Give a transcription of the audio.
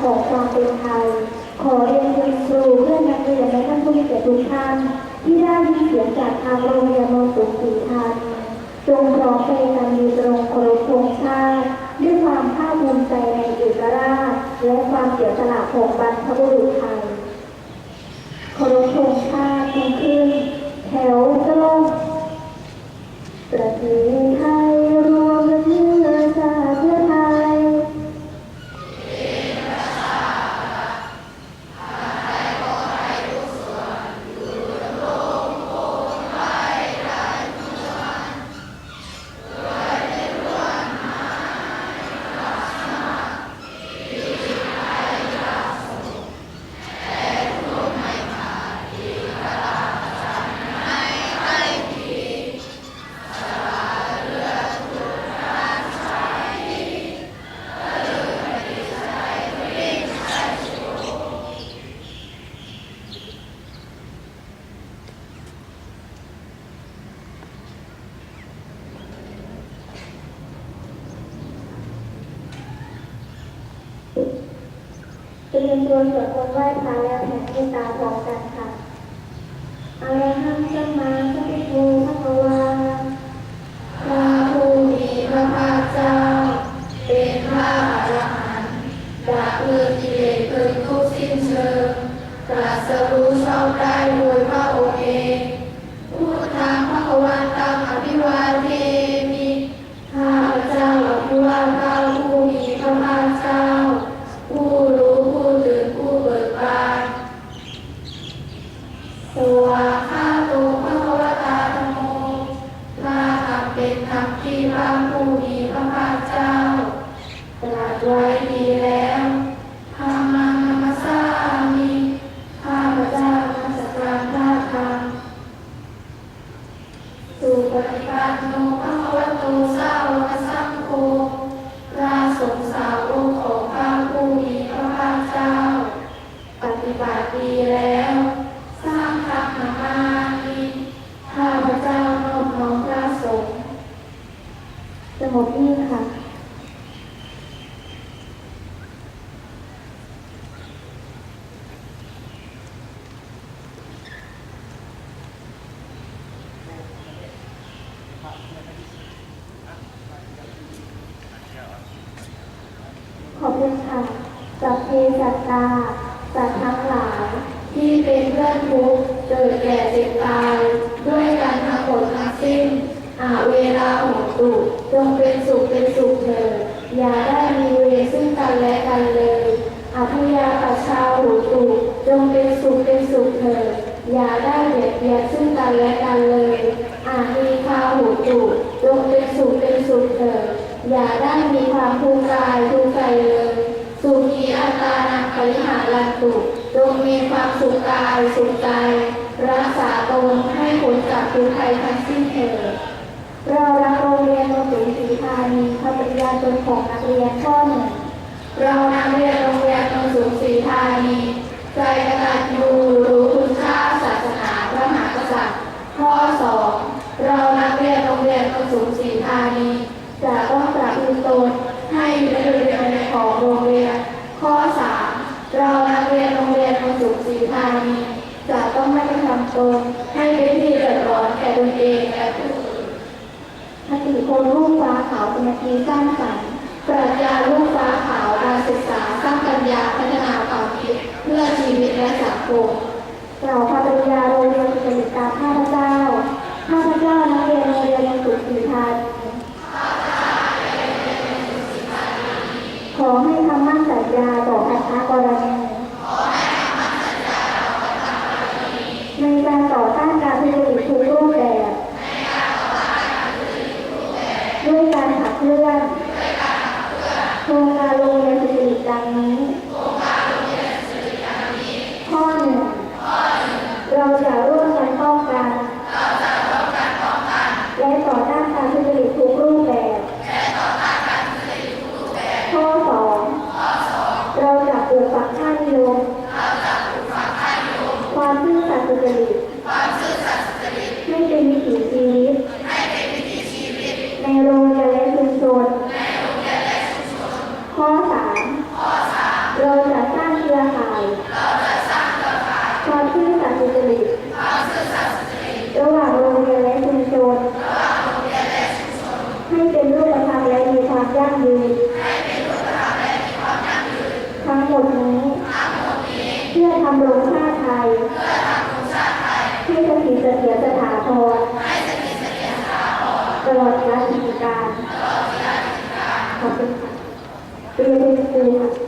ของความเป็นไทย ขอเรียนเชิญครูเพื่อนนักเรียนและท่านผู้มีเกียรติทุกท่านที่ได้ยินเสียงจากทางโรงเรียนโนนสูงศรีธานีจงพร้อมใจกันยืนตรงเคารพธงชาติด้วยความภาคภูมิใจในเอกราช และความเสียสละของบรรพบุรุษไทยเคารพธงชาติขึ้นแถวตรงประเทศ เตรียมตัวสวดมนต์ไหว้พระแล้วแผ่เมตตาต่อกันค่ะอรหังสัมมาสัมพุทโธพระวาพระผู้มีพระภาคเจ้า เป็นพระอรหันต์ดาบเพื่อกิเลสเพลิงทุกสิ้นเชิงตรัสรู้ เป็นธรรมที่พระผู้มีพระภาคเจ้าตรัสไว้ดีแล้วธรรมังนัมสสามิข้าพเจ้านมัสการพระธรรมสุปฏิปันโนภะคะวะโตสาวกสังโฆพระสงฆ์สาวกของพระผู้มีพระภาคเจ้า ปฏิบัติดีแล้ว สร้างธรรมมานีข้าพเจ้านอบน้อมพระสงฆ์ สงบนิ่งค่ะ ขอบคุณค่ะสัพเพสัตตาสัตว์ทั้งหลายที่เป็นเพื่อนทุกข์เกิดแก่เจ็บตาย ด้วยกันทั้งหมดทั้งสิ้น อาเวลาหงตุจง เป็นสุขเถิดอย่าได้มีเวรซึ่งกันและกันเลยอัพยาปชชาหูตุจงเป็นสุขเป็นสุขเถิดอย่าได้เบียดเบียนซึ่งกันและกันเลยอามีคาหูตุจงเป็นสุขเป็นสุขเถิดอย่าได้มีความทุกข์กายทุกข์ใจเลย สุขีอัตานังปริหารันตุจงมีความสุขกายสุขใจ รักษาตนให้พ้นจากทุกข์ภัยทั้งสิ้นเถิด เรารักโรงเรียนโนนสูงศรีธานีคำปฏิญาณตนของนักเรียนข้อหนึ่งเรานักเรียนโรงเรียนโนนสูงศรีธานีใจกตัญญูรู้คุณค่าศาสนาพระมหากษัตริย์ ข้อสองเรานักเรียนโรงเรียนโนนสูงศรีธานีจะต้องปรับปรุงตนให้อยู่ในระเบียบในของโรงเรียน ข้อสามเรานักเรียนโรงเรียนโนนสูงศรีธานีจะต้องไม่กระทำตนให้เป็นที่เดือดร้อนแก่ตนเองและผู้อื่น คติคนรุ่งฟ้าขาวสมาธิสร้างสรรค์ปรัชญาลูกฟ้าขาวการศึกษาสร้างปัญญาพัฒนาความคิดเพื่อชีวิตและสังคม เราพระปริญญาโรงเรียนสุจริตตามข้าพเจ้า ข้าพเจ้านักเรียนโรงเรียนสุขีธานีขอให้คำมั่นสัญญาต่อพันธกรณีในการต่อต้านการทุจริตทุกรูปแบบ ด้วยการขับเคลื่อนโครงการโรงเรียนสุจริตดังนี้ ข้อหนึ่ง เราจะ เราจะ สร้างเครือข่ายความซื่อสัตย์สุจริตระหว่างโรงเรียนและชุมชนให้เป็นรูปธรรมและมีความยั่งยืนทั้งหมดนี้เพื่อทำรงชาติไทยให้สถิตเสถียรสถาพรตลอดกาลกิจการขอบคุณค่ะเรียนเป็นครูค่ะ